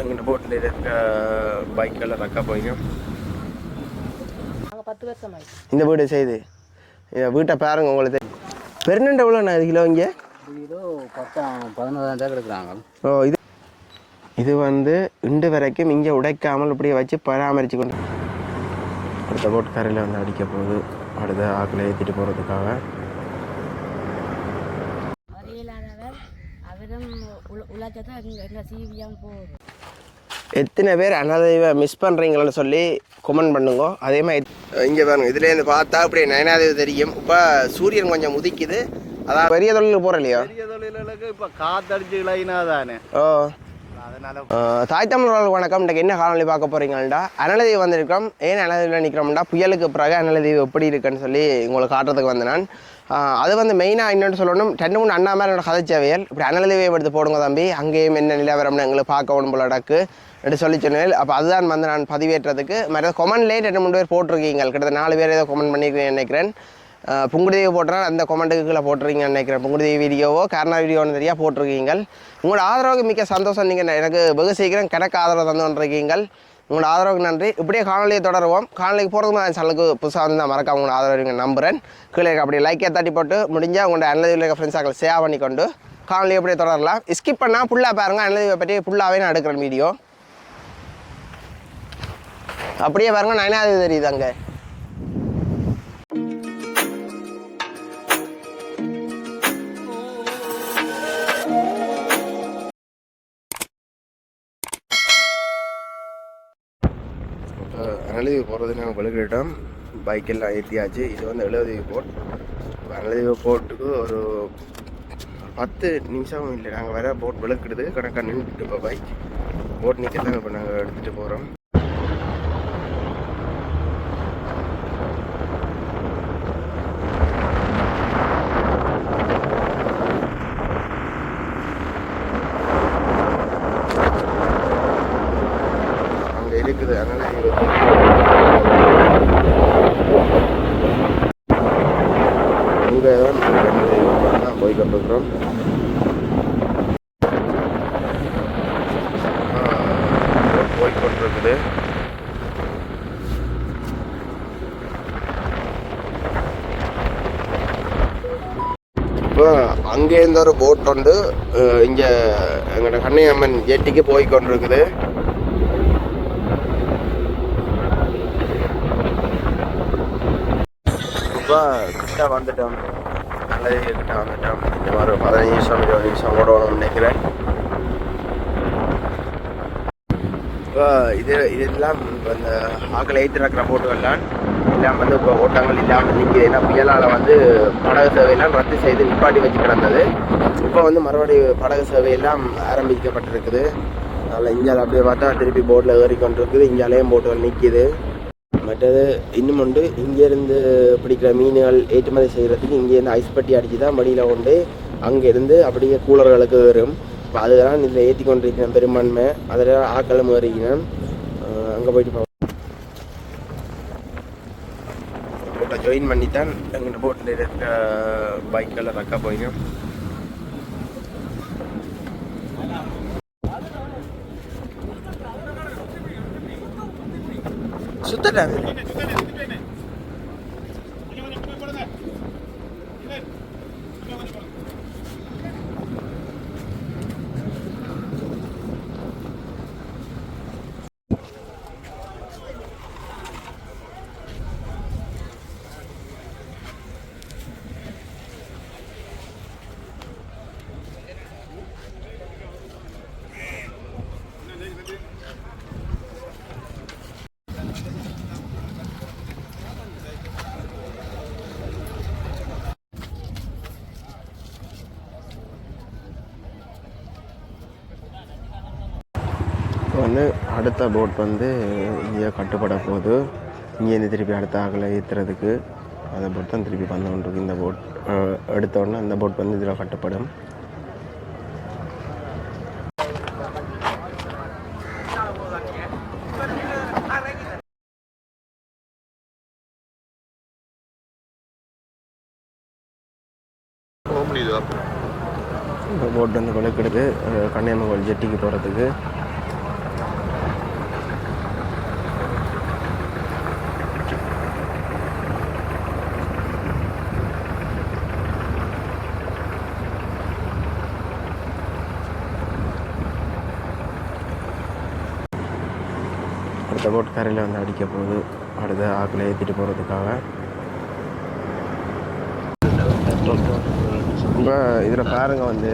எங்கிட்ட போட்டில் இருக்க பைக்கெல்லாம் ரக்கா போயிடும் நாங்கள் பத்து வருஷம் இந்த வீடு செய்து. வீட்டை பாருங்க உங்களுக்கு பெருநண்டை எவ்வளோ நான் கிலோ இங்கே? கிலோ பத்தாம் பதினோராயிரம் ரூபாய் எடுக்கிறாங்க. ஓ இது இது வந்து இன்று வரைக்கும் இங்கே உடைக்காமல் இப்படியே வச்சு பராமரித்து கொண்டு அடுத்த போட் கரையில் வந்து அடிக்க போகுது. அடுத்த ஆக்கில் ஏற்றிட்டு போகிறதுக்காக அவரும் உழைச்சதை எங்கள் சீவியம் போகுது. எத்தனை பேர் அனாதைவை மிஸ் பண்ணுறீங்களன்னு சொல்லி கமெண்ட் பண்ணுங்க. அதே மாதிரி இங்கே பாருங்க இதுலேருந்து பார்த்தா அப்படியே நயனாதேவி தெரியும். இப்போ சூரியன் கொஞ்சம் உதிக்குது. அதான் பெரிய தொழிலுக்கு போகிற இல்லையா? பெரிய தொழிலுக்கு இப்போ காத்தடிச்சு இளையினா தானே. ஓ. தாய் தமிழர்கள் வணக்கம். இன்றைக்கு என்ன காணொலி பார்க்க போறீங்கள்டா? அனலதீவு வந்திருக்கிறோம். ஏன் அனலதீவில் நிற்கிறோம்டா புயலுக்கு பிறகு அனலதீவு எப்படி இருக்குன்னு சொல்லி உங்களுக்கு காட்டுறதுக்கு வந்தேன் நான். அது வந்து மெயினாக என்னென்னு சொல்லணும். ரெண்டு மூணு அண்ணா மேலே என்னோட கதைச்சவையல் இப்படி அனலதீவை எடுத்து போடுங்க தம்பி. அங்கேயும் என்ன நிலவரம்னு எங்களுக்கு பார்க்க போல அடக்கு என்று சொல்லி சொன்னேன். அப்போ அதுதான் வந்து நான் பதிவேற்றதுக்கு. மற்ற கொமெண்ட்லேயே ரெண்டு மூணு பேர் போட்டிருக்கீங்க. கிட்டத்தட்ட நாலு பேர் ஏதோ கொமெண்ட் பண்ணியிருக்கேன் நினைக்கிறேன். ஆஹ் போட்டுறா அந்த கொமெண்ட்டுக்குள்ளே போட்டிருக்கீங்கன்னு நினைக்கிறேன். புங்குடுதேவி வீடியோவோ கருணா வீடியோன்னு தெரியா போட்டிருக்கீங்க. உங்களோட ஆதரவுக்கு மிக்க சந்தோஷம். நீங்கள் எனக்கு வெகு சீக்கிரம் கிடக்க ஆதரவு தந்து கொண்டிருக்கீங்க உங்களோட ஆதரவுக்கு நன்றி. இப்படியே காணொலியை தொடருவோம். காணொலிக்கு போகிறதுக்கு நான் சலுக்கு புதுசாக வந்து நான் மறக்காம உங்களோட ஆதரவு நம்புகிறேன் கீழே அப்படியே லைக்கே தட்டி போட்டு முடிஞ்சால் உங்களோட அனலதிவில் இருக்க ஃப்ரெண்ட்ஸாக்கள் ஷேர் பண்ணிக்கொண்டு காணொலி அப்படியே தொடரலாம். ஸ்கிப் பண்ணால் ஃபுல்லாக பாருங்கள் அனலதிவை பற்றி ஃபுல்லாகவே நான் எடுக்கிறேன் வீடியோ அப்படியே பாருங்கள் நான் தெரியுது அங்கே? அனலதீவு போகிறது நாங்கள் பழுக்கிட்டோம் பைக்கெல்லாம் ஏற்றியாச்சு இது வந்து எழுபதீவு போட். அனலதீவு போட்டுக்கு ஒரு ஒரு பத்து நிமிஷம் இல்லை. நாங்கள் வர போட் விளக்கிடுது கணக்காக நின்றுட்டு இப்போ பைக் போட் நிற்க தான் இப்போ நாங்கள் எடுத்துகிட்டு போகிறோம் அங்கே இருக்குது அனலதீவு அங்கே தான் அனலதீவு தான் போய் கொண்டிருக்கிறோம் போய் கொண்டிருக்குது அப்போ அங்கேருந்து ஒரு போட் வந்து இங்கே இங்க எங்களோட கண்ணையம்மன் ஜெட்டிக்கு போய் கொண்டிருக்குது. இப்போ கிட்ட வந்துட்டோம். நல்லது கிட்ட வந்துட்டோம். இந்த மாதிரி ஒரு பதினஞ்சு நிமிஷம் இருபது நிமிஷம் ஓடணும்னு நினைக்கிறேன். இப்போ இது இதெல்லாம் இப்போ இந்த ஆக்கள் ஏற்றி போட்டு போட்டுகள்லாம் இல்லாமல் வந்து இப்போ ஓட்டங்கள் இல்லாமல் நிற்கிது ஏன்னா புயலால் வந்து படகு சேவையெல்லாம் ரத்து செய்து நிப்பாட்டி வச்சு கிடந்தது. இப்போ வந்து மறுபடியும் படகு சேவையெல்லாம் ஆரம்பிக்கப்பட்டிருக்குது. அதனால் இந்தியாவில் அப்படியே பார்த்தா திருப்பி போட்டில் ஏறிக்கொண்டிருக்குது. இந்தியாலேயும் போட்டுகள் நிற்கிது மற்றது இன்னும் உண்டு. இங்கேருந்து பிடிக்கிற மீன்கள் ஏற்றுமதி செய்கிறதுக்கு இங்கேருந்து ஐஸ் பட்டி அடித்து தான் வழியில் கொண்டு அங்கேருந்து அப்படியே கூலர்களுக்கு வரும் இப்போ அதுதான் இதில் ஏற்றி கொண்டிருக்கிறேன் பெரும்பான்மை. அதில் ஆக்களும் ஏறிக்கிறேன் அங்கே போயிட்டு பார்ப்போம் போட்டை ஜாயின் பண்ணி தான் எங்கிட்ட போட்டில் இருக்க பைக்கெல்லாம் ரக்கா போயிடும் சுத்தட்டாங்க இப்போ வந்து அடுத்த போட் வந்து இங்கே கட்டுப்பட போகுது. இங்கேருந்து திருப்பி அடுத்த ஆகலை ஏற்றுறதுக்கு அந்த போட் தான் திருப்பி வந்து கொண்டிருக்கு. இந்த போட் எடுத்தோடனே அந்த போட் வந்து இதில் கட்டுப்படும் இந்த போட் வந்து விளக்கிடுது கன்னியாகுமரி ஜெட்டிக்கு போகிறதுக்கு அடுத்த போட் கரையில் வந்து அடிக்க போகுது. அடுத்த ஆக்கில் ஏற்றிட்டு போகிறதுக்காக இப்போ இதில் பாருங்கள் வந்து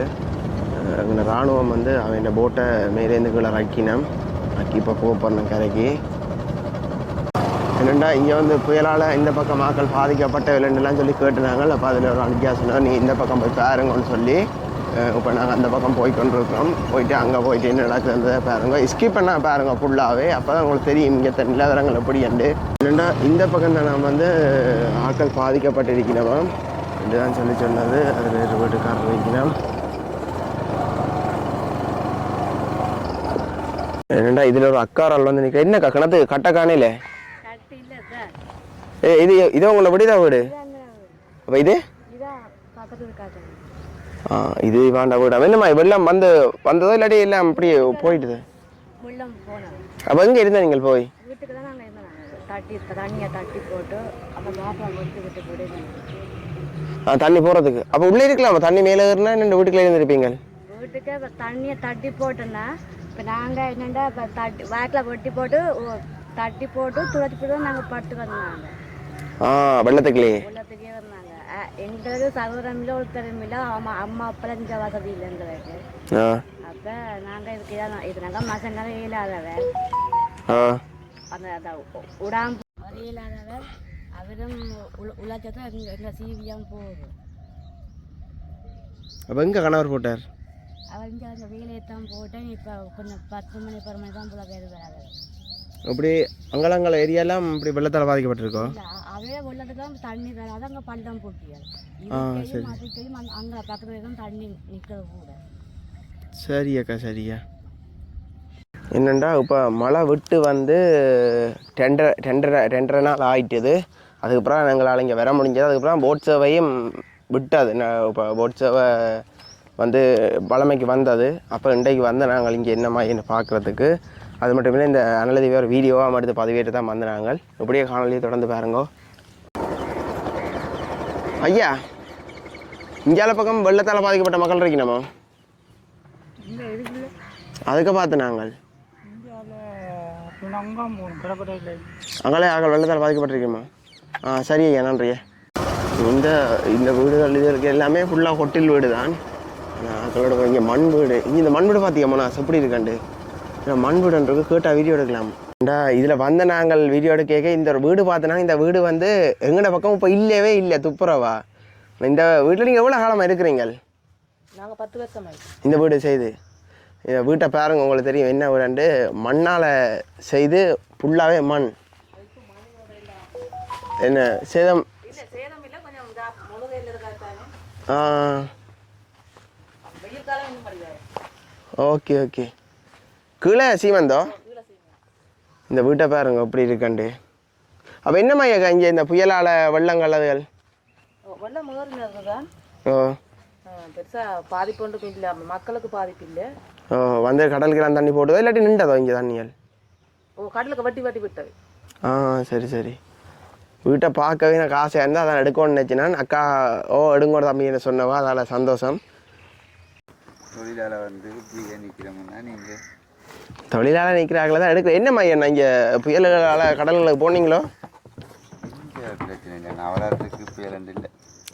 அஹ், இந்த இராணுவம் வந்து அவன் போட்டை மேலேருந்து கீழே ரக்கினேன் ரக்கி இப்போ போக கரைக்கு. என்னெண்டா இங்கே வந்து புயலால் இந்த பக்கம் மக்கள் பாதிக்கப்பட்ட விலண்டுலாம் சொல்லி கேட்டுனாங்க. அப்போ அதில் ஒரு அனுப்பியா நீ இந்த பக்கம் போய் பாருங்கன்னு சொல்லி இப்போ நாங்கள் அந்த பக்கம் போய் கொண்டிருக்கிறோம் போயிட்டு அங்கே போயிட்டு என்ன நடக்குதுன்றதை பாருங்க. ஸ்கிப் பண்ணால் பாருங்க ஃபுல்லாகவே அப்போ தான் உங்களுக்கு தெரியும் இங்கே நிலவரங்கள் எப்படி உண்டு என்னண்டா இந்த பக்கம் தான் நாம் வந்து ஆட்கள் பாதிக்கப்பட்டிருக்கிறோம். இதுதான் சொல்லி சொன்னது. அதில் இரு வீட்டுக்காரர் வைக்கிறோம் என்னண்டா இதில் ஒரு அக்காரால் வந்து நிற்கிறேன் என்னக்கா கிணத்து கட்ட காணையில? ஏ இது இது உங்களை விடுதா வீடு? அப்போ இது? இது வேண்டாம் வீடா என்னம்மா வெள்ளம் வந்து வந்ததோ இல்லாட்டி எல்லாம் அப்படியே போயிட்டுது? அப்போ எங்கே இருந்தா நீங்கள் போய்? தண்ணி போகிறதுக்கு அப்போ உள்ளே இருக்கலாமா? தண்ணி மேலே ஏறினா என்ன வீட்டுக்குள்ளே இருந்திருப்பீங்க வீட்டுக்கு தண்ணியை தட்டி போட்டோன்னா இப்போ நாங்கள் என்னென்னா இப்போ தட்டி வாக்கில் வெட்டி போட்டு தட்டி போட்டு துளச்சி போட்டு நாங்கள் பட்டு வந்தாங்க ஆ வெள்ளத்துக்குள்ளேயே. உள்ளத்துக்கே வந்தாங்க அஹ் எங்களுக்கு சகோதரம் இல்லை ஒருத்தரும் இல்லை அம்மா அம்மா அப்பெல்லாம் இந்த வசதி இல்லை எங்களுக்கு அப்போ நாங்கள் இதுக்கு இதான் இது நாங்கள் மசங்க இயலாதவ ஆ அந்த அந்த உ- உடாம்பு அவர் இயலாதவர் அவரும் உழைச்சதான் எங்கள் சீவியம் போகுது அப்போ எங்கே கணவர் போட்டார் அவர் இங்கே அந்த வேலையை தான் போட்டேன் இப்போ கொஞ்சம் பத்து மணி பத்து மணி தான் போல பேர் வராது அப்படி அங்கலங்கல ஏரியாலாம் இப்படி வெள்ளத்தால் பாதிக்கப்பட்டிருக்கோம் இல்லை அவே வெள்ளத்துலாம் தண்ணி வராது அங்கே பள்ளம் போட்டியாது. ஆ, அதுக்கையும் அங்கே பக்கத்துல தான் தண்ணி நிற்கிறது கூட. சரி அக்கா சரியா என்னண்டா இப்போ மழை விட்டு வந்து ரெண்டரை ரெண்டரை ரெண்டரை நாள் ஆயிட்டுது. அதுக்கப்புறம் எங்களால் இங்கே வர முடிஞ்சது. அதுக்கப்புறம் போட் சேவையும் விட்டது. நான் இப்போ போட் சேவை வந்து பழமைக்கு வந்தது. அப்போ இன்றைக்கு வந்து நாங்கள் இங்கே என்னம்மா என்ன பார்க்குறதுக்கு அது மட்டும் இல்லை இந்த அனலதி வேறு வீடியோவாக எடுத்து பதிவேட்டு தான் வந்தாங்க இப்படியே காணொலியை தொடர்ந்து பாருங்கோ. ஐயா இந்தியால பக்கம் வெள்ளத்தால் பாதிக்கப்பட்ட மக்கள் இருக்கணுமா? அதுக்கு பார்த்து நாங்கள். அங்கே ஆக வெள்ளத்தால் பாதிக்கப்பட்டிருக்கோமா? ஆ சரி ஐயா நன்றியா இந்த இந்த வீடுகள் இது இருக்குது எல்லாமே ஃபுல்லாக ஹொட்டில் வீடு தான் அதோட இங்கே மண் வீடு. இங்கே இந்த மண் வீடு பார்த்தியம்மா நான் எப்படி இருக்காண்டு இந்த மண் வீடுன்றது கேட்டால் வீடியோ எடுக்கலாம். டா இதில் வந்த நாங்கள் வீடியோ எடுக்க இந்த ஒரு வீடு பார்த்தனா இந்த வீடு வந்து எங்கட பக்கம் இப்போ இல்லவே இல்லை துப்புரவா. இந்த வீட்டில் நீங்கள் எவ்வளோ காலமாக இருக்கிறீங்கள்? நாங்கள் பத்து வருஷம் இந்த வீடு செய்து. இந்த வீட்டை பாருங்க உங்களுக்கு தெரியும் என்ன வீடுண்டு. மண்ணால் செய்து ஃபுல்லாகவே மண். என்ன சேதம்? இல்லை இல்லை ஆ. Okay okay. கீழே சீமந்தோ? இந்த வீட்டை பாருங்க எப்படி இருக்கண்டு அப்போ என்னம்மா ஐயா இங்கே இந்த புயலால் வெள்ளம் முதல் தான் ஓ. பெருசாக பாதிப்பு ஒன்றும் இல்லை. மக்களுக்கு பாதிப்பு இல்லை. ஓ வந்து கடலுக்கெல்லாம் தண்ணி போடுதோ இல்லாட்டி நின்றதோ இங்கே தண்ணிகள்? ஓ கடலுக்கு வட்டி வட்டி விட்டது. ஆ சரி சரி. வீட்டை பார்க்கவே எனக்கு ஆசையாக இருந்தால் அதை எடுக்கணும்னு நினச்சினான் அக்கா ஓ எடுங்கோட தம்பி என்ன சொன்னவா? அதில் சந்தோஷம். தொழிலாளர் வந்து இப்படியே நிற்கிறோம்னா நீங்கள் தொழிலாளர் நிற்கிறாங்கள தான் எடுக்கிறேன். என்னம்மா என்ன இங்கே புயல்களால் கடல்களுக்கு போனீங்களோ? நவராத்திரிக்கு புயலண்டு இல்லை.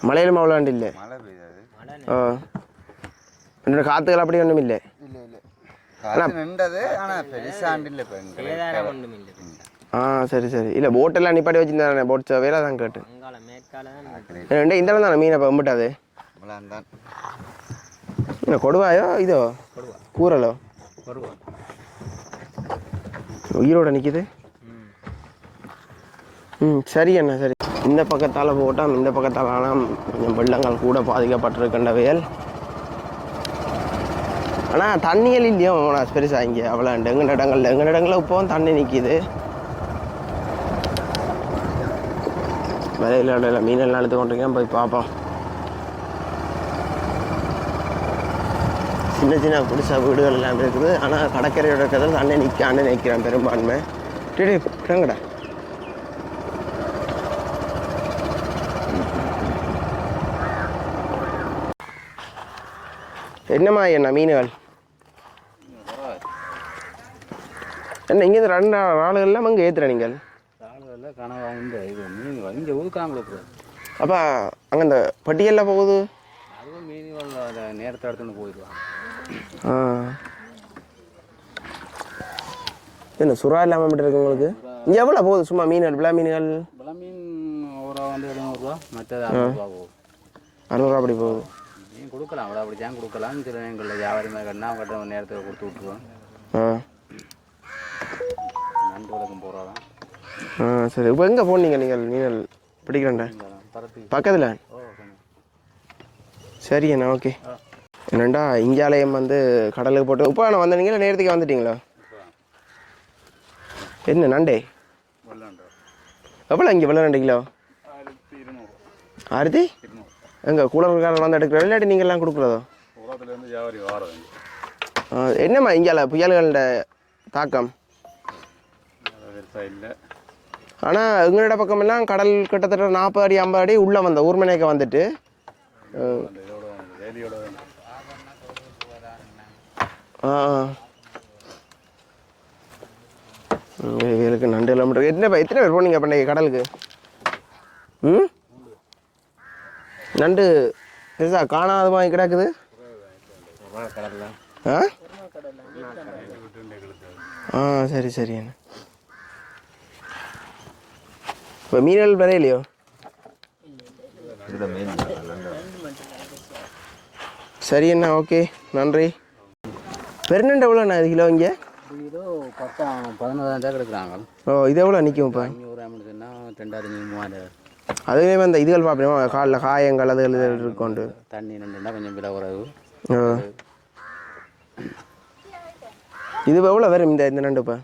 மலையிலும் அவ்வளோ இல்லை. மழை பெய்யாது. என்னோட காற்றுகள் அப்படி ஒன்றும் இல்லை. ஆ சரி சரி. இல்லை போட்டெல்லாம் நிப்பாட்டி வச்சுருந்தானே போட் சேவையில் அதான் கேட்டு ரெண்டு இந்த தானே மீனை இப்போ கும்பிட்டாது தான். என்ன கொடுவாயோ இதோ? கூறலோ உயிரோட நிற்கிது ம் சரி அண்ணா சரி. இந்த பக்கத்தால் போட்டால் இந்த பக்கத்தாலாம் கொஞ்சம் வெள்ளங்கள் கூட பாதிக்கப்பட்டிருக்கின்ற வயல் ஆனால் தண்ணிகள் இல்லையோ நான் பெருசாக இங்கே. அவ்வளோ எங்கள் நடங்கள் எங்கள் இடங்களில் இப்போவும் தண்ணி நிற்கிது வலையில் மீனெல்லாம் எடுத்து கொண்டிருக்கேன் போய் பார்ப்போம். சின்ன சின்ன குடிசை வீடுகள் எல்லாம் இருக்குது. ஆனால் கடற்கரையோட கதை அண்ணன் நிற்க அண்ணன் நிற்கிறேன் பெரும்பான்மை. டேடி கிடங்கடா என்னம்மா என்ன மீன்கள் என்ன இங்கேருந்து ரெண்டு ஆளுகள் எல்லாம் அங்கே ஏற்றுற நீங்கள் ஆளுகளில் கனவா இந்த இது மீன் இங்கே ஒதுக்காம அப்போ அங்கே இந்த பட்டியலில் போகுது? அதுவும் மீன் அதை நேரத்தை எடுத்துன்னு போயிடுவாங்க. என்ன சுறா இல்லாமல் மட்டும் இருக்கு உங்களுக்கு? இங்கே எவ்வளோ போகுது? சும்மா மீன்கள் விழா மீன்கள்? இப்போலாம் மீன் ஒரு வந்து எழுநூறுவா மற்றது அறுநூறுவா போகும் அறுநூறுவா அப்படி போகுது. மீன் கொடுக்கலாம் அவ்வளோ அப்படி தான் கொடுக்கலாம் சில நேரங்களில் வியாபாரி மாதிரி கட்டினா அவங்ககிட்ட நேரத்தில் கொடுத்து விட்ருவோம் ஆ. நண்டு விளக்கம் போகிறோம் ஆ சரி. இப்போ எங்கே போனீங்க நீங்கள் மீன்கள்? பிடிக்கிறேன்டா பக்கத்தில்? ஓ கொஞ்சம். சரி அண்ணா ஓகே. என்னண்டா இங்காலயம் வந்து கடலுக்கு போட்டு இப்போ நான் வந்தீங்களா நேரத்துக்கு வந்துட்டீங்களா? என்ன நண்டே? எவ்வளோ இங்கே வெள்ளை ரெண்டு கிலோ? ஆயிரத்தி எங்கே கூலர்காரர் வந்து எடுக்கிற இல்லாட்டி நீங்கள்லாம் கொடுக்குறதோ? என்னம்மா இங்கால புயல்களோட தாக்கம்? இல்லை ஆனால் எங்களோட பக்கமெல்லாம் கடல் கிட்டத்தட்ட நாற்பது அடி ஐம்பது அடி உள்ளே வந்த ஊர்மனைக்கு வந்துட்டு. ஆ வேலுக்கு நண்டு கிலோமீட்டர் எத்தனை பேர் எத்தனை பேர் போனீங்க பண்டைய கடலுக்கு? ம்? நண்டு பெருசா காணாத மாதிரி கிடக்குது. ஆ? ஆ சரி சரி. இப்போ மீன்கள் வரையிலையோ சரி அண்ணா ஓகே. நன்றி. பெருநண்டு எவ்வளோண்ணா இது கிலோ இங்கே? கிலோ பத்தாம் பதினோராயிரம் தான் கிடக்குறாங்க. ஓ இது எவ்வளோ நிற்கும் இப்போ? ஆம்பிடுச்சுன்னா ரெண்டாயிரத்தி மூவாயிரம் அதுவே அந்த இதுகள் பார்ப்போம். காலில் காயங்கள் அதுகள் இது இருக்கோண்டு தண்ணி ரெண்டுன்னா கொஞ்சம் விலை குறைவு. இது எவ்வளோ வரும் இந்த இந்த நண்டு இப்போ?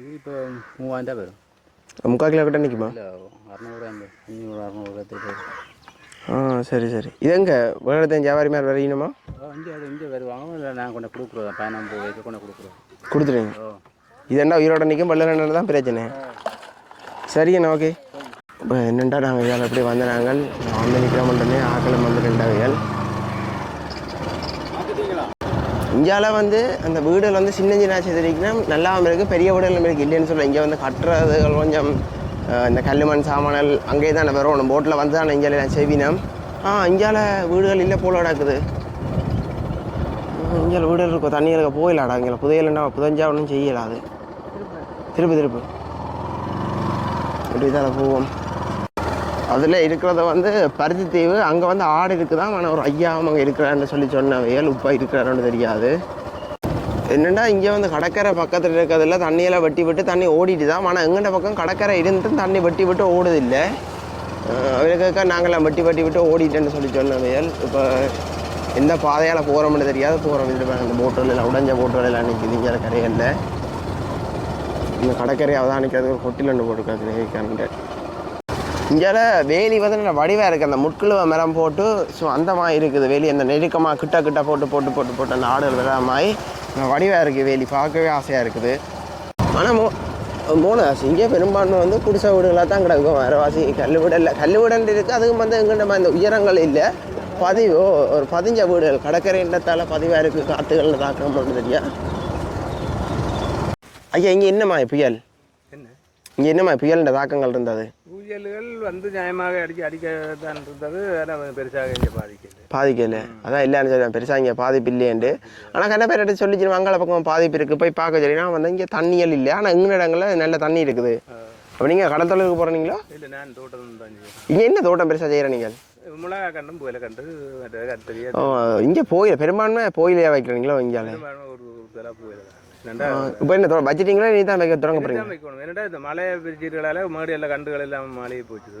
இது இப்போ மூவாயிரம் தான் வரும். முக்கால் கிலோ கிட்ட நிற்குமா அறநூறு அஞ்சூறு அறநூறு ஆ சரி சரி. இது எங்கே? வேறு வியாபாரி மாதிரி வரையணுமா இங்கே அது இங்கே வருவாங்க இல்லை நான் கொண்டு கொடுக்குறோம். போய் வைக்க கொண்டு கொடுக்குறோம். கொடுத்துருங்க இது என்ன உயிரோட நிற்கும் நண்டு தான் பிரச்சனை. சரி அண்ணா ஓகே. இப்போ என்னண்டா நாங்கள் இதில் எப்படி வந்த நாங்கள் வந்து நிற்கிற மட்டுமே ஆக்களும் வந்து ரெண்டாவைகள் இந்தியால வந்து அந்த வீடுகள் வந்து சின்ன சின்ன செதுரிக்கணும் நல்லாவும் இருக்குது பெரிய வீடுகளும் இருக்குது இல்லைன்னு சொல்ல இங்கே வந்து கட்டுறதுகள் கொஞ்சம் இந்த கல்லுமண் சாமணல் அங்கேயே தான் வரணும் போட்டில் வந்து தான் இங்கே நான் செவினம் ஆ இங்கால வீடுகள் இல்லை போல நடக்குது இங்கே வீடுகள் இருக்கும் தண்ணியில் இருக்க போயிலாடா இங்கே. புதையலன்னா புதஞ்சா ஒன்றும் செய்யலாது திருப்பி திருப்பி. இப்படி தான் போவோம். அதில் இருக்கிறத வந்து பருத்தி தீவு அங்கே வந்து ஆடு இருக்குதான் ஆனால் ஒரு ஐயா அங்கே இருக்கிறான்னு சொல்லி சொன்ன சொன்னவையல் உப்பா இருக்கிறான்னு தெரியாது. என்னென்னா இங்கே வந்து கடற்கரை பக்கத்தில் இருக்கிறதுல தண்ணியெல்லாம் வெட்டி விட்டு தண்ணி ஓடிட்டு தான் ஆனால் எங்கண்ட பக்கம் கடற்கரை இருந்துட்டு தண்ணி வெட்டி விட்டு ஓடுதில்லை. அவருக்காக நாங்களாம் வெட்டி வெட்டி விட்டு ஓடிட்டேன்னு சொல்லி சொன்னவையல் இப்போ எந்த பாதையால் போகிறோம்னு தெரியாது. போகிறோம் இது அந்த போட்டுகள் உடஞ்ச உடைஞ்ச நிற்கிது இங்கே கரையில் இந்த கடற்கரை அவதானிக்கிறதுக்கு ஒரு கொட்டில் ஒன்று போட்டுருக்காரு கரண்ட் இங்கே வேலி வந்து நல்ல வடிவாக இருக்குது அந்த முட்குழுவ மரம் போட்டு ஸோ அந்த மாதிரி இருக்குது. வேலி அந்த நெருக்கமாக கிட்ட கிட்ட போட்டு போட்டு போட்டு போட்டு அந்த ஆடுகள் விழா மாதிரி வடிவாக இருக்குது வேலி. பார்க்கவே ஆசையாக இருக்குது. ஆனால் மோ மூணு இங்கே பெரும்பான்மை வந்து குடிசை வீடுகளாக தான் கிடக்கும். வரவாசி கல் வீடல்ல கல் வீடுன்னு இருக்குது அதுவும் வந்து எங்கிட்ட நம்ம இந்த உயரங்கள் இல்லை. பதிவு ஒரு பதிஞ்ச வீடுகள். கடற்கரை இடத்தால் பதிவாக இருக்குது காற்றுகளில் தாக்கம் ஒன்று தெரியா? ஐயா இங்கே என்னம்மா புயல்? இங்கே என்னம்மா புயலின் தாக்கங்கள் இருந்தது? ஊழியல்கள் வந்து நியாயமாக அடிக்க அடிக்க தான் இருந்தது ஆனால் பெருசாக இங்கே பாதிக்கல. பாதிக்கல. அதான் இல்லைன்னு சொல்லுவேன் பெருசாக இங்கே பாதிப்பு இல்லையேண்டு ஆனால் கண்ண பேர் எடுத்து சொல்லிச்சு அங்கால பக்கம் பாதிப்பு இருக்குது போய் பார்க்க சொல்லி நான் வந்து இங்கே தண்ணியல் இல்லை. ஆனால் எங்கள் இடங்களில் நல்ல தண்ணி இருக்குது. அப்போ நீங்கள் கடல் தொழிலுக்கு போகிறீங்களோ இல்லை நான் தோட்டம் தான் இங்கே என்ன தோட்டம் பெருசாக செய்கிற நீங்கள்? மிளகா கண்டும் புயல கண்டு இங்கே போயில பெரும்பான்மை போயிலையா வைக்கிறீங்களோ இங்கால ஒரு புயல இப்போ என்ன வச்சிட்டீங்களா நீ தான் வைக்க தொடங்க போகிறீங்க தான் வைக்கணும். என்னடா இந்த மலை பிரிச்சீர்களால மாடி எல்லாம் கண்டுகள் எல்லாம் மழையை போச்சுது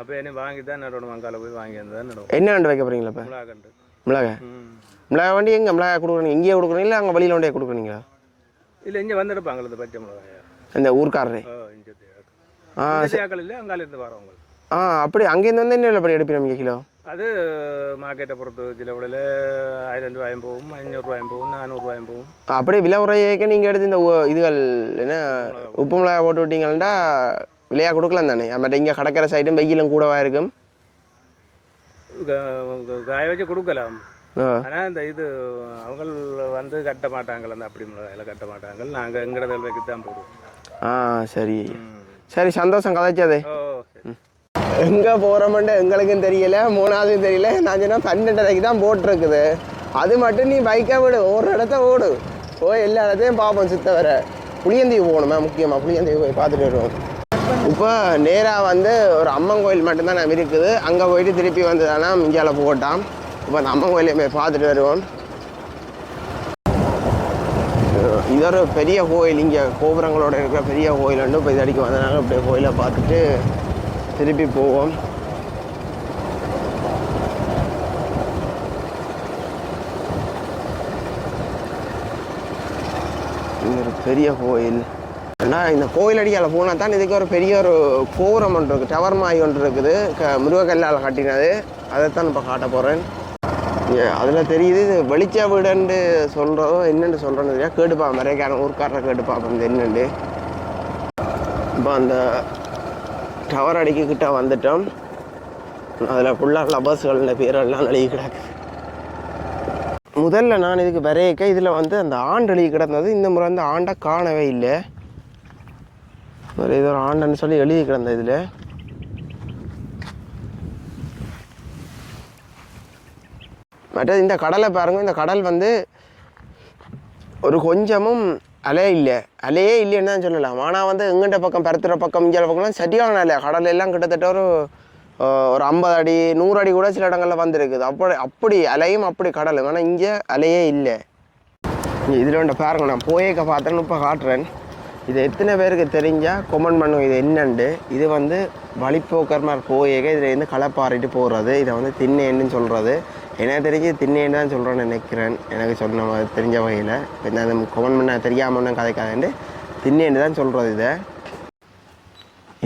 அப்போ என்ன வாங்கி தான் நடணும் வங்கால போய் வாங்கி வந்தா நடுவோம் என்ன வண்டி வைக்க போகிறீங்களா இப்போ? மிளகா கண்டு மிளகா? மிளகா வண்டி எங்கே? மிளகா கொடுக்குறீங்க இங்கேயே கொடுக்குறீங்களா அங்கே வெளியில் வண்டியை கொடுக்குறீங்களா இல்லை இங்கே வந்துடுப்பாங்களே இந்த பச்சை மிளகாயா. இந்த ஊர்க்காரரே. ஆ இல்லை அங்கால ஆ அப்படி அங்கேருந்து வந்து என்ன படி எடுப்பீங்க கிலோ? அது மார்க்கெட்டை பொறுத்து சில விடையில் ஆயிரம் ரூபாயும் போகும் ஐநூறுரூவாயும் போகும் நானூறுரூவாயும் போகும் அப்படியே விலை உரையேக்க நீங்கள் எடுத்து இந்த உ- இதுகள் என்ன உப்பு மிளகா போட்டு விட்டீங்கன்னா விலையாக கொடுக்கலாம் தானே. மற்ற இங்கே கடற்கரை சைடும் வெயிலும் கூடவா இருக்கும்? க- காய வச்சு கொடுக்கலாம். ஆ. ஆனா இந்த இது அவங்க வந்து கட்ட மாட்டாங்கள் அந்த அப்படி முறையில் கட்ட மாட்டாங்கள். நாங்க எங்கட வேலைக்கு தான் போடுவோம். ஆ சரி. சரி சந்தோஷம் கதைச்சது. ஓ சரி. எங்கே போகிறோம்ட்டு எங்களுக்கும் தெரியல மூணாவதும் தெரியல. நான் சொன்னால் பன்னெண்டரைக்கு தான் போட்டிருக்குது. அது மட்டும் நீ பைக்காக விடு ஒரு இடத்த ஓடு. போய் எல்லா இடத்தையும் பார்ப்போம் சித்த வர. புளியந்தீவு போகணுமே முக்கியமாக புளியந்தீவு போய் பார்த்துட்டு வருவோம். இப்போ நேராக வந்து ஒரு அம்மன் கோயில் மட்டும்தான் நம்ம இருக்குது. அங்கே போயிட்டு திருப்பி வந்து தானே இங்கால போட்டான். இப்போ அந்த அம்மன் கோயிலையும் போய் பார்த்துட்டு வருவோம். இது ஒரு பெரிய கோயில். இங்கே கோபுரங்களோட இருக்கிற பெரிய கோயில் வந்து இப்போ அடிக்க வந்தனால அப்படியே கோயிலை பார்த்துட்டு திருப்பி போவோம். இது ஒரு பெரிய கோயில். ஆனால் இந்த கோயில் அடியால் போனால் தான் இதுக்கு ஒரு பெரிய ஒரு கோபுரம் ஒன்று இருக்குது டவர் மாய் ஒன்று இருக்குது. க முருகக்கல்லால் கட்டினது. அதைத்தான் இப்போ காட்ட போகிறேன் அதில் தெரியுது இது வெளிச்ச வீடுன்னு சொல்கிறதோ என்னென்னு சொல்கிறோன்னு தெரியா கேட்டுப்பான் மறைக்கான ஊர்க்காரரை கேட்டுப்பா இந்த என்னென்று இப்போ அந்த டவர் அடிக்கிட்ட வந்துட்டோம். அதில் ஃபுல்லாக லபர்ஸ்களில் பேரெல்லாம் எழுதி கிடக்கு. முதல்ல நான் இதுக்கு வரையக்க இதில் வந்து அந்த ஆண்டு எழுதி கிடந்தது. இந்த முறை வந்து ஆண்டை காணவே இல்லை. இது ஒரு ஆண்டுன்னு சொல்லி எழுதி கிடந்த இதில். மற்ற இந்த கடலை பாருங்கள் இந்த கடல் வந்து ஒரு கொஞ்சமும் அலே இல்லை. அலையே இல்லைன்னு தான் சொல்லலாம். ஆனால் வந்து எங்கிட்ட பக்கம் பரத்துற பக்கம் இங்கே பக்கம்லாம் சரியான அலை கடல் எல்லாம் கிட்டத்தட்ட ஒரு ஒரு ஐம்பது அடி நூறு அடி கூட சில இடங்கள்ல வந்திருக்குது. அப்படி அப்படி அலையும் அப்படி கடல் ஆனால் இங்கே அலையே இல்லை. இதில் ஒன்று பாருங்க நான் போயேக்க பார்த்தேன்னு இப்போ காட்டுறேன். இது எத்தனை பேருக்கு தெரிஞ்சால் கொமெண்ட் பண்ணும் இது என்னண்டு? இது வந்து வழிப்போக்கர்மார் போயேக்க இதில் இருந்து களப்பாறிட்டு போகிறது இதை வந்து தின்னேன்னு சொல்கிறது எனக்கு தெரிஞ்சு திண்ணேன்னு தான் சொல்கிறேன்னு நினைக்கிறேன். எனக்கு சொன்ன மாதிரி தெரிஞ்ச வகையில். இப்போ இந்த கொமெண்ட் பண்ண தெரியாமல் ஒன்றும் கதைக்காதுண்டு திண்ணேன்னு தான் சொல்கிறது இதை.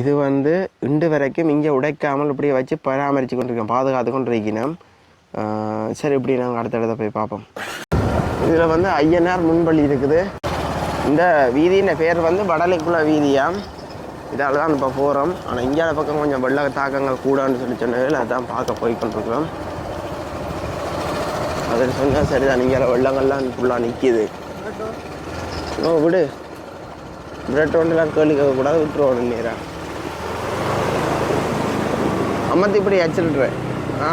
இது வந்து இன்று வரைக்கும் இங்கே உடைக்காமல் இப்படியே வச்சு பராமரித்து கொண்டிருக்கோம் பாதுகாத்து கொண்டிருக்கணும் சரி இப்படி நாங்கள் அடுத்த இடத்த போய் பார்ப்போம். இதில் வந்து ஐயனார் முன்பள்ளி இருக்குது. இந்த வீதியின் பேர் வந்து வடலைக்குள்ள வீதியாம் இதால் தான் இப்போ போகிறோம் ஆனால் இந்தியாவில் பக்கம் கொஞ்சம் வெள்ள தாக்கங்கள் கூடான்னு சொல்லி சொன்னதில் அதான் பார்க்க போய் கொண்டிருக்கிறோம். அதுன்னு சொன்னால் சரிதான். நீங்கள் வெள்ளங்கள்லாம் ஃபுல்லாக நிற்கிது ஓ விடு. பிரெட் ஒன்றுலாம் கேள்வி கேட்கக்கூடாது விட்டுருவோம் நேரா. அம்மத்து இப்படி அச்சிடுறேன் ஆ.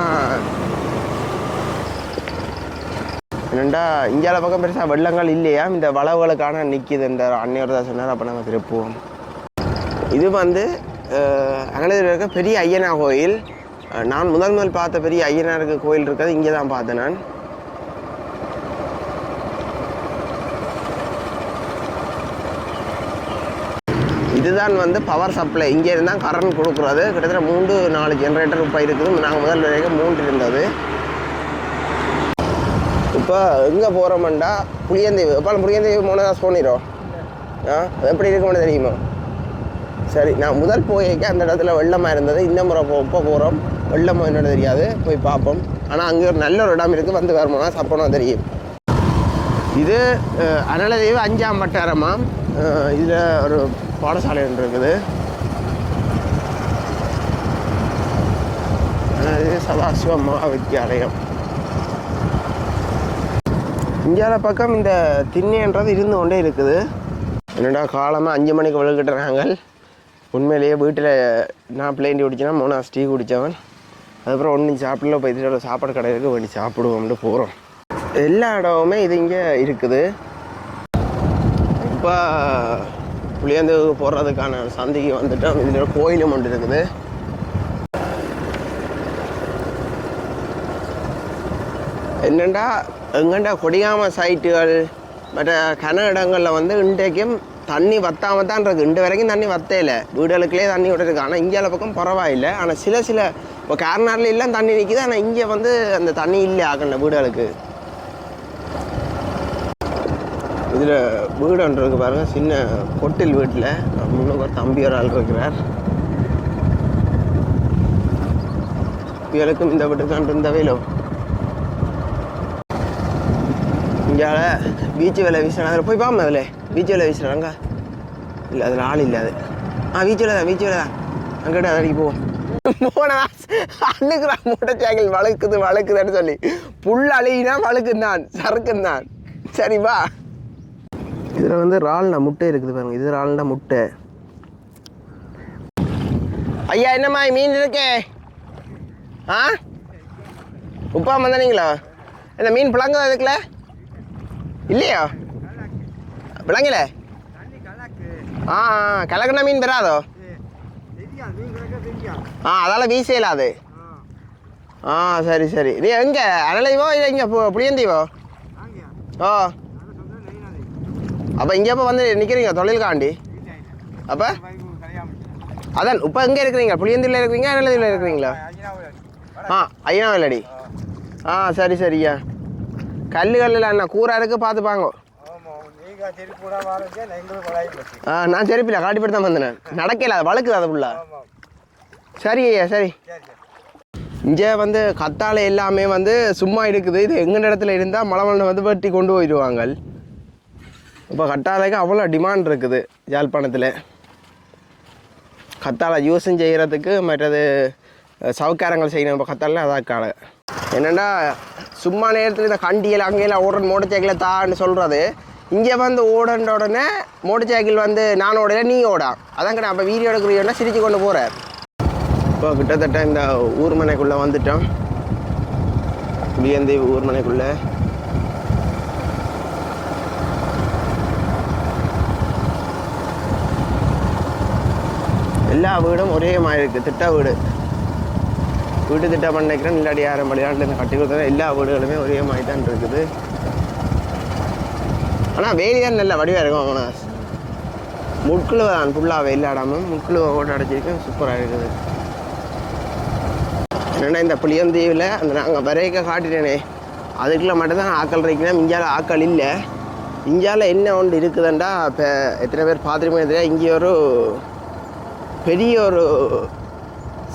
என்னண்டா இந்தியாவில் பக்கம் பெருசாக வெள்ளங்கள் இல்லையா? இந்த வளவுகளுக்கான நிற்கிது இந்த அன்னையோர் தான் சொன்னார். அப்போ நாங்கள் திருப்புவோம். இது வந்து அங்கனத்தில் இருக்க பெரிய ஐயனா கோயில். நான் முதல் முதல் பார்த்த பெரிய ஐயனாருக்கு கோயில் இருக்கிறது இங்கே தான் பார்த்தேன் நான். இதுதான் வந்து பவர் சப்ளை இங்கே இருந்தால் கரண்ட் கொடுக்குறது. கிட்டத்தட்ட மூன்று நாலு ஜென்ரேட்டர் இப்போ இருக்குது. நாங்கள் முதல் வரைக்கும் மூன்று இருந்தது. இப்போ எங்கே போகிறோம்டா புளியந்தீவு. எப்போ புளியந்தீவு மோனதாஸ் சோனிரும் ஆ எப்படி இருக்கும்னு தெரியுமா? சரி நான் முதல் போய்க்க அந்த இடத்துல வெள்ளமாக இருந்தது. இந்த முறை போ இப்போ போகிறோம் வெள்ளமாக என்னோட தெரியாது. போய் பார்ப்போம். ஆனால் அங்கே ஒரு நல்ல ஒரு இடம் இருக்குது வந்து வரமோனா சப்போனா தெரியும். இது அஹ், அனலதீவு அஞ்சாம் வட்டாரமாக இதில் ஒரு பாடசாலை ஒன்று இருக்குது அனலதீவு சதாசிவ மகா வித்தியாலயம் இந்தியாவில் பக்கம் இந்த திண்ணைன்றது இருந்து கொண்டே இருக்குது. என்னடா காலமாக அஞ்சு மணிக்கு விழுகிட்டுறாங்க உண்மையிலேயே வீட்டில் நான் பிளேண்டி குடிச்சேன்னா மூணாவது டீ குடித்தவன் அதுக்கப்புறம் ஒன்றும் சாப்பிடல போய் இதில் சாப்பாடு கடை இருக்குது வேண்டி சாப்பிடுவோம்னு போகிறோம் எல்லா இடமுமே இது இங்கே இருக்குது. இப்போ புளியந்தூருக்கு போடுறதுக்கான சந்தைக்கு வந்துட்டு இதில் ஒரு கோயிலும் ஒன்று இருக்குது. என்னெண்டா எங்கண்டா கொடியாம சைட்டுகள் மற்ற கன இடங்களில் வந்து இன்றைக்கும் தண்ணி வத்தாமல் தான் இருக்குது இன்று வரைக்கும் தண்ணி வத்தையில வீடுகளுக்குள்ளே தண்ணி விட்டுருக்கு. ஆனால் இந்தியாவில் பக்கம் பரவாயில்லை. ஆனால் சில சில இப்போ கார்னார்ல எல்லாம் தண்ணி நிற்கிது ஆனால் இங்கே வந்து அந்த தண்ணி இல்லை ஆகல வீடுகளுக்கு. இதில் வீடு ஒன்று இருக்கு பாருங்க சின்ன கொட்டில் வீட்டில். முன்னுக்கு ஒரு தம்பி ஒரு ஆள் இருக்கிறார். இவளுக்கும் இந்த வீட்டுக்கு இருந்தவையிலோ இங்கே பீச்சு வேலை வீசுறாங்க. அதில் போய் பாம்பு அதில். பீச்சு வேலை வீசுறாங்க. இல்லை அதில் ஆள் இல்லை அது. ஆ பீச்சு வேலை தான் பீச்சு வேலை தான். அங்கிட்ட அடிக்கு போவோம் போனதான் அழுகுறான் மோட்டர் சைக்கிள் வழுக்குது சொல்லி. புல் அழுகினா வழுக்குந்தான் சறுக்குந்தான். சரிப்பா இதில் வந்து ரால்னா முட்டை இருக்குது பாருங்க. இது ரால்னா முட்டை. ஐயா என்னம்மா மீன் இருக்கே? ஆ? உப்பா வந்தானீங்களா? இந்த மீன் பிளங்குதா அதுக்குல இல்லையா? விளங்கல? ஆ ஆ, மீன் பெறாதோ? ஆ அதால் வீசையில அது. ஆ சரி சரி. நீ எங்கே? அனலைவோ இல்லை இங்கே புளியந்தீவோ? ஓ. அப்போ இங்கே அப்போ வந்து நிற்கிறீங்க தொழிலுக்காண்டி அப்போ? அதான் இப்போ எங்கே இருக்கிறீங்க? புளியந்தீவில் இருக்கிறீங்க அனலைவில் இருக்கிறீங்களா? ஆ ஐயா இல்லடி ஆ சரி சரியா கல் கல்லில் அண்ணா. கூரை இருக்கு. பார்த்துப்பாங்க ஆ நான் செருப்பில்ல காட்டிப்பட்டு தான் வந்தேன் நடக்கல அது வழுக்குது அது ஃபுல்லா சரி ஐயா சரி. இங்கே வந்து கத்தாழை எல்லாமே வந்து சும்மா இருக்குது. இது எங்கள் இடத்துல இருந்தால் மலை மலை வந்து வெட்டி கொண்டு போயிடுவாங்க இப்போ கட்டாலைக்கு அவ்வளோ டிமாண்ட் இருக்குது யாழ்ப்பாணத்தில். கத்தாழை ஜூஸும் செய்கிறதுக்கு மற்றது சவுக்காரங்கள் செய்யணும். இப்போ கத்தாழை அதான் காலை என்னென்னா சும்மா நேரத்தில் இந்த கண்டியில் அங்கேயில் ஓடுற மோட்டர் சைக்கிளை தான்னு சொல்கிறது இங்கே வந்து ஓடன்ற உடனே மோட்டர் சைக்கிள் வந்து நான் ஓடல நீ ஓடா. அதான் கடை அப்போ வீடியோ எடுக்கிறீங்கன்னா சிரிச்சு கொண்டு போகிறேன் இப்போ கிட்டத்தட்ட இந்த ஊர்மனைக்குள்ளே வந்துட்டோம். குடியந்தி ஊர்மனைக்குள்ளே. எல்லா வீடும் ஒரே மாதிரி இருக்குது திட்ட வீடு. வீடு திட்டம் பண்ணிக்கிறேன் இல்லாடி யாரும் வெளிநாட்டில் கட்டி கொடுத்தா எல்லா வீடுகளுமே ஒரே மாதிரி தான் இருக்குது. ஆனால் வேலி தான் நல்ல வடிவாக இருக்கும் ஆனால் முட்குழுவை தான் ஃபுல்லாக வெயிலாடாமல் முட்குழுவை ஓட்ட அடைச்சிருக்கேன். சூப்பராக இருக்குது. என்னென்னா இந்த புளியந்தீவில் அந்த நாங்கள் வரைக்க காட்டிட்டேனே. அதுக்குள்ளே மட்டும்தான் ஆக்கள் இருக்கணும் இந்தியாவில் ஆக்கள் இல்லை. இந்தியாவில் என்ன ஒன்று இருக்குதுண்டா? இப்போ எத்தனை பேர் பார்த்துருமே தெரியாது இங்கே ஒரு பெரிய ஒரு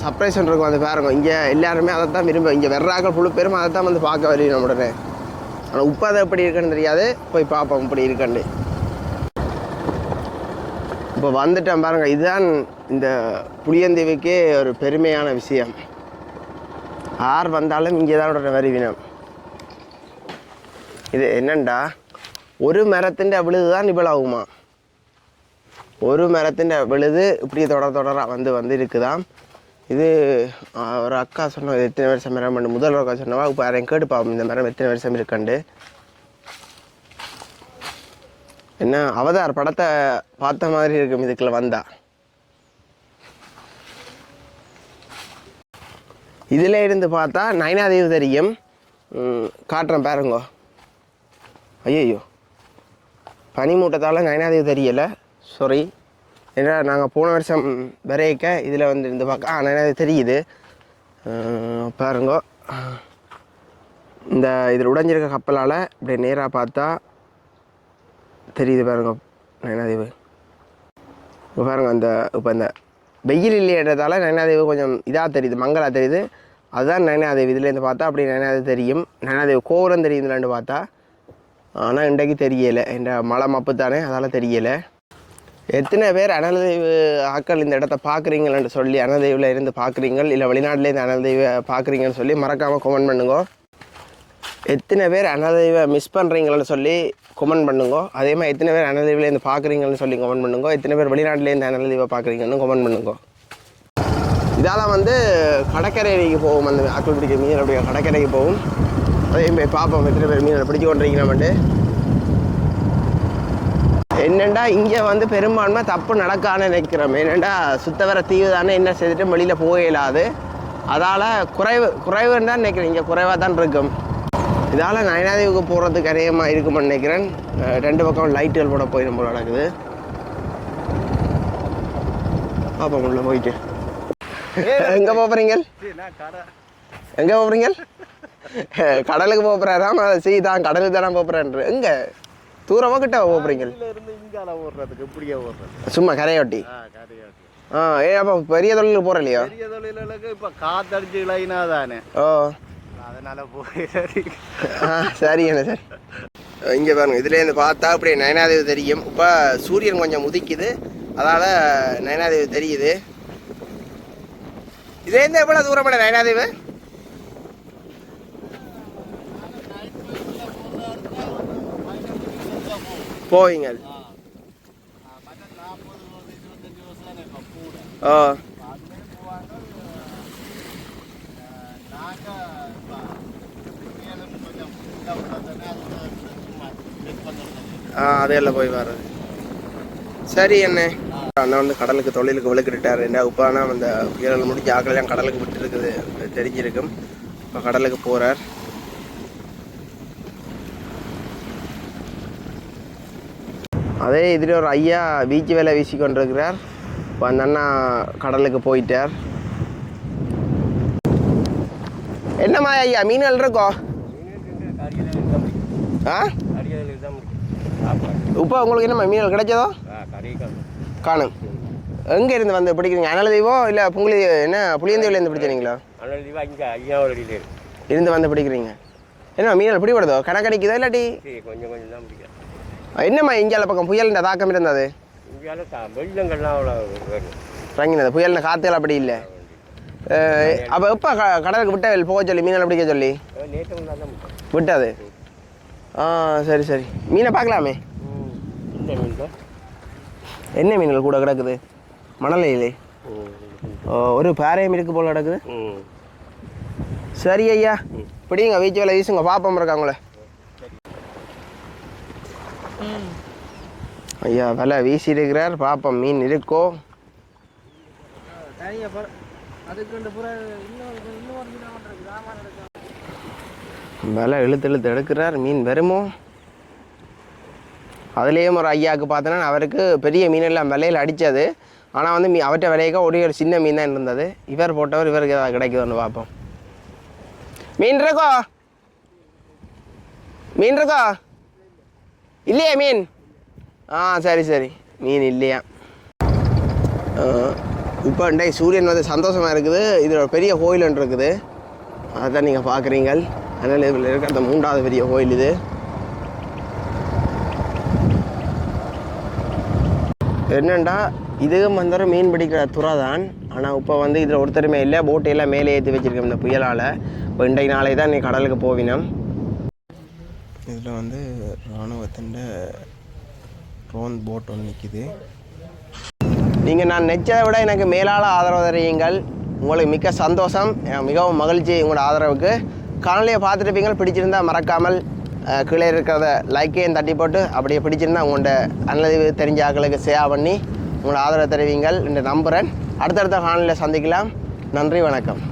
சர்ப்ரைஸ் இருக்கும். அந்த பாருங்க இங்கே எல்லாருமே அதை தான் விரும்ப இங்கே வெர்றாக்கள் புழு பேரும் அதை தான் வந்து பார்க்க வரையும் உடனே ஆனால் உப்பு அதை எப்படி இருக்குன்னு தெரியாது. போய் பார்ப்போம் இப்படி இருக்குன்னு. இப்போ வந்துட்டேன் பாருங்க இதுதான் இந்த புளியந்தீவுக்கே ஒரு பெருமையான விஷயம். யார் வந்தாலும் இங்கே தான் உடனே வருவினம் இது என்னண்டா? ஒரு மரத்தின் அவ்வளவு தான் இவ்வளவு ஆகுமா ஒரு மரத்தின் விழுது இப்படி தொடர் தொடராக வந்து வந்து இருக்குதான் இது ஒரு அக்கா சொன்ன எத்தனை வருஷம் மரம் பண்ணு முதல் அக்கா சொன்னவா? இப்போ யாரையும் கேட்டு பார்ப்போம் இந்த மரம் எத்தனை வருஷம் இருக்கண்டு. என்ன அவதார் படத்தை பார்த்த மாதிரி இருக்கும் இதுக்குள்ள வந்தா. இதில் இருந்து பார்த்தா நயனாதேவி தெரியும் காட்டுறேன் பாருங்கோ. ஐயோ பனிமூட்டத்தால் நயனாதேவி தெரியலை சாரி ஏன்னா நாங்கள் போன வருஷம் விரைக்க இதில் வந்து இந்த பக்கம் ஆனால் எனக்கு தெரியுது. பாருங்க பாருங்கோ. இந்த இதில் உடைஞ்சிருக்க கப்பலால் இப்படி நேராக பார்த்தா தெரியுது பாருங்க. நயனாதேவி இப்போ பாருங்க அந்த இப்போ இந்த வெயில் இல்லைன்றதால நயனாதேவி கொஞ்சம் இதாக தெரியுது மங்களாக தெரியுது. அதுதான் நயனாதேவி இதுலேருந்து பார்த்தா அப்படி நயனாதேவி தெரியும். நயனாதேவி கோவரம் தெரியும் இதுலன்னு பார்த்தா. ஆனால் இன்றைக்கு தெரியலை. என்ற மலை மப்பு தானே அதால் தெரியலை. எத்தனை பேர் அனல்தெய்வ ஆக்கள் இந்த இடத்த பார்க்குறீங்களன்னு சொல்லி அனல்தெய்வில் இருந்து பார்க்குறீங்க இல்லை வெளிநாட்டிலேருந்து அனல்தெய்வ பார்க்குறீங்கன்னு சொல்லி மறக்காமல் கமெண்ட் பண்ணுங்க. எத்தனை பேர் அனதெய்வ மிஸ் பண்ணுறீங்களன்னு சொல்லி கமெண்ட் பண்ணுங்க. அதே மாதிரி எத்தனை பேர் அனதெய்விலேருந்து பார்க்குறீங்கன்னு சொல்லி கமெண்ட் பண்ணுங்க. எத்தனை பேர் வெளிநாட்டிலேருந்து அனதெய்வ பார்க்குறீங்கன்னு கமெண்ட் பண்ணுங்க. இதால் வந்து கடற்கரைக்கு போகும் அந்த ஆக்கள் பிடிக்க மீன் அப்படியே கடற்கரைக்கு போகும் அதே மாதிரி பார்ப்போம். எத்தனை பேர் மீனை பிடிச்சு கொண்டிருக்கிறோம்ட்டு என்னண்டா இங்கே வந்து பெரும்பான்மை தப்பு நடக்கான்னு நினைக்கிறோம். என்னண்டா சுத்த வர தீவு தானே என்ன செய்துட்டு வெளியில் போக இயலாது அதால் குறைவு குறைவுன்னு தான் நினைக்கிறேன். இங்கே குறைவாக தான் இருக்கும். இதால் நயனாதேவிக்கு போகிறதுக்கு அதிகமாக இருக்கும்னு நினைக்கிறேன். ரெண்டு பக்கம் லைட்டுகள் போட போய் நம்ம நடக்குது. பார்ப்போம் உள்ள போயிட்டு. எங்கே போகிறீங்க எங்கே போகிறீங்க கடலுக்கு போகிறாராம் சீ தான் கடலுக்கு தானே போகிறேன் எங்கே? தூரமாக கிட்ட போகிறீங்க இருந்து இங்கால ஓடுறதுக்கு இப்படியே ஓடுறது. சும்மா கரையொட்டி? கரையாட்டு. ஆ ஏ அப்போ பெரிய தொழிலுக்கு போகிற இல்லையா பெரிய தொழிலுக்கு இப்ப காத்தடிச்சு இளையினா தானே. ஓ. அதனால போய் ஆ சரி என்ன சரி. இங்கே பாருங்க இதுலேருந்து பார்த்தா அப்படியே நயனாதேவி தெரியும். இப்போ சூரியன் கொஞ்சம் உதிக்குது. அதால் நயனாதேவி தெரியுது. இதே இந்த எவ்வளோ தூரப்பட நயனாதீவு? போவீங்க ஓ ஆ இல்லை போய் வர்றது. சரி என்ன அண்ணா வந்து கடலுக்கு தொழிலுக்கு விழுக்கிட்டார். என்ன உப்பானா அந்த புயல் முடிஞ்சு ஆக்கெல்லாம் கடலுக்கு விட்டு இருக்குது தெரிஞ்சிருக்கும். இப்போ கடலுக்கு போகிறார் அதே இதில் ஒரு ஐயா பீச் வேலை வீசி கொண்டிருக்கிறார். இப்போ அந்த அண்ணா கடலுக்கு போயிட்டார். என்னம்மா ஐயா மீன்கள் இருக்கோ? ஆ? இப்போ உங்களுக்கு என்னம்மா மீன்கள் கிடைச்சதோ? காணும். எங்கே இருந்து வந்து பிடிக்கிறீங்க? அனல் தெய்வம் இல்லை புங்குலி என்ன புளியந்தீவிலேருந்து பிடிச்சிருங்களா இங்கே ஐயாவோட இருந்து வந்து பிடிக்கிறீங்க. என்ன மீன்கள் பிடிபடுதோ? கணக்கடிக்குதோ இல்லாட்டி? கொஞ்சம் கொஞ்சம் தான் பிடிக்கும் என்னம்மா இந்தியாவில் பக்கம் புயல் தாக்கம் இருந்தது? வெள்ளங்கள்லாம் அவ்வளோ இறங்கினது புயல் காற்றுகள் அப்படி இல்லை. அப்போ எப்போ க கடலுக்கு விட்ட போக சொல்லி மீனை பிடிக்க சொல்லி? விட்டது. ஆ சரி சரி. மீனை பார்க்கலாமே? இந்த என்ன மீன்கள் கூட கிடக்குது? மணலையிலே. ஓ, ஒரு பாறையம் இருக்கு போல கிடக்குது. சரி ஐயா. பிடிங்க வீச்சு வேலை வீசுங்க. பாப்பம் இருக்காங்களே ஐயா வலை வீசி இருக்கிறார் பாப்பம் மீன் இருக்கோ? வலை இழுத்து இழுத்து எடுக்கிறார். மீன் வருமோ? அதுலேயும் ஒரு ஐயாவுக்கு பார்த்தோன்னா அவருக்கு பெரிய மீன் எல்லாம் விலையில் அடித்தது. ஆனால் வந்து மீ அவற்றை விலையக்க ஒரே ஒரு சின்ன மீன் தான் இருந்தது. இவர் போட்டவர் இவருக்கு ஏதாவது கிடைக்குதுன்னு பார்ப்போம் மீன் இருக்கோ? மீன் இருக்கோ? இல்லையா மீன். ஆ சரி சரி. மீன் இல்லையா? இப்போ டே சூரியன் வந்து சந்தோஷமாக இருக்குது. இதில் ஒரு பெரிய கோயில் ஒன்று இருக்குது. அதுதான் நீங்கள் பார்க்குறீங்க அதனால் இதில் இருக்கிற அந்த மூன்றாவது பெரிய கோயில் இது. என்னண்டா இதுவும் வந்து மீன் பிடிக்கிற துறை தான் ஆனால் இப்போ வந்து இதில் ஒருத்தருமே இல்லை. போட்டையெல்லாம் எல்லாம் மேலே ஏற்றி வச்சிருக்கோம் இந்த புயலால். இப்போ இன்றைக்கு நாளை தான் நீ கடலுக்கு போவினோம். இதில் வந்து இராணுவத்தின் ட்ரோன் போட் ஒன்று நிற்கிது நீங்கள் நான் நெச்சதை விட எனக்கு மேலால் ஆதரவு தருவீங்கள். உங்களுக்கு மிக்க சந்தோஷம். மிகவும் மகிழ்ச்சி உங்களோட ஆதரவுக்கு. காணொலியை பார்த்துருப்பீங்க பிடிச்சிருந்தால் மறக்காமல் கீழே இருக்கிறத லைக்கையும் தட்டி போட்டு அப்படியே பிடிச்சிருந்தா உங்கள்கிட்ட அனலதிவு தெரிஞ்ச ஆட்களுக்கு ஷேர் பண்ணி உங்களோட ஆதரவு தருவீங்கள் என்று நம்புகிறேன் அடுத்தடுத்த காணொலியில் சந்திக்கலாம். நன்றி வணக்கம்.